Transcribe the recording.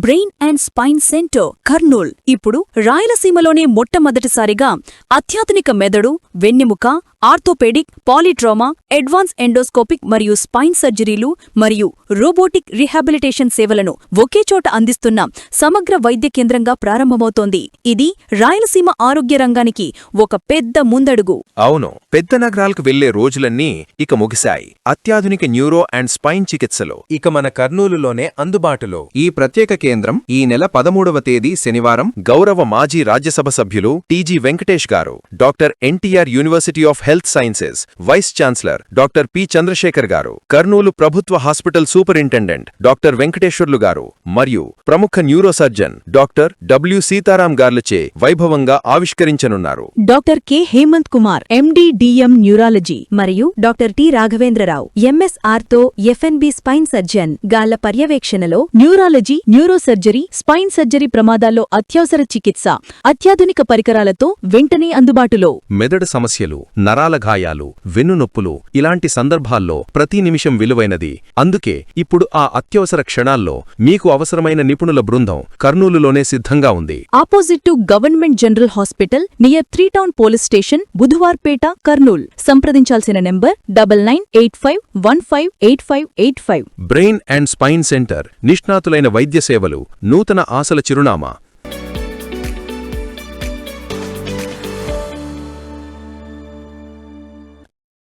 Brain and spine centre Kurnool. ఇప్పుడు రాయలసీమలోనే మొట్టమొదటిసారిగా అత్యాధునిక మెదడు వెన్నెముక ఆర్థోపెడిక్ పాలిట్రామా అడ్వాన్స్ ఎండోస్కోపిక్ మరియు స్పైన్ సర్జరీలు మరియు రోబోటిక్ రిహాబిలిటేషన్ సేవలను ఒకే చోట అందిస్తున్న సమగ్ర వైద్య కేంద్రంగా ప్రారంభమవుతోంది. ఇది రాయలసీమ ఆరోగ్య రంగానికి ఒక పెద్ద ముందడుగు. అవును పెద్ద నగరాలకు వెళ్ళే రోజులన్నీ ఇక ముగిశాయి. అత్యాధునిక న్యూరో అండ్ స్పైన్ చికిత్సలో. ఇక మన కర్నూలులోనే అందుబాటులో. ఈ ప్రత్యేక కేంద్రం ఈ నెల పదమూడవ తేదీ శనివారం గౌరవ మాజీ రాజ్యసభ సభ్యులు TG Venkatesh garu doctor NTR university of health sciences vice chancellor doctor P. Chandrasekhar garu Kurnool ప్రభుత్వ హాస్పిటల్ సూపరింటెండెంట్ డాక్టర్ వెంకటేశ్వర్లు గారు మరియు ప్రముఖ neuro surgeon doctor W Sitaram గార్లచే వైభవంగా ఆవిష్కరించనున్నారు. Doctor K. Hemanth Kumar M D D M neurology మరియు doctor T. Raghavendra Rao ఎంఎస్ఆర్తో F N B spine surgeon గాళ్ళ పర్యవేక్షణలో neurology neurosurgery spine surgery ప్రమాదాల్లో అత్యవసర చికిత్స అత్యాధునిక పరికరాలతో వెంటనే అందుబాటులో. మెదడు సమస్యలు నరాల గాయాలు వెన్నునొప్పులు ఇలాంటి సందర్భాల్లో ప్రతి నిమిషం విలువైనది. అందుకే ఇప్పుడు ఆ అత్యవసర క్షణాల్లో మీకు అవసరమైన నిపుణుల బృందం కర్నూలులోనే సిద్ధంగా ఉంది. Opposite to government general hospital near three town police station Budhwarpet Kurnool. సంప్రదించాల్సిన number double nine eight five one five eight five eight five. Brain and spine centre నిష్ణాతులైన వైద్య సేవలు నూతన ఆశల చిరునామా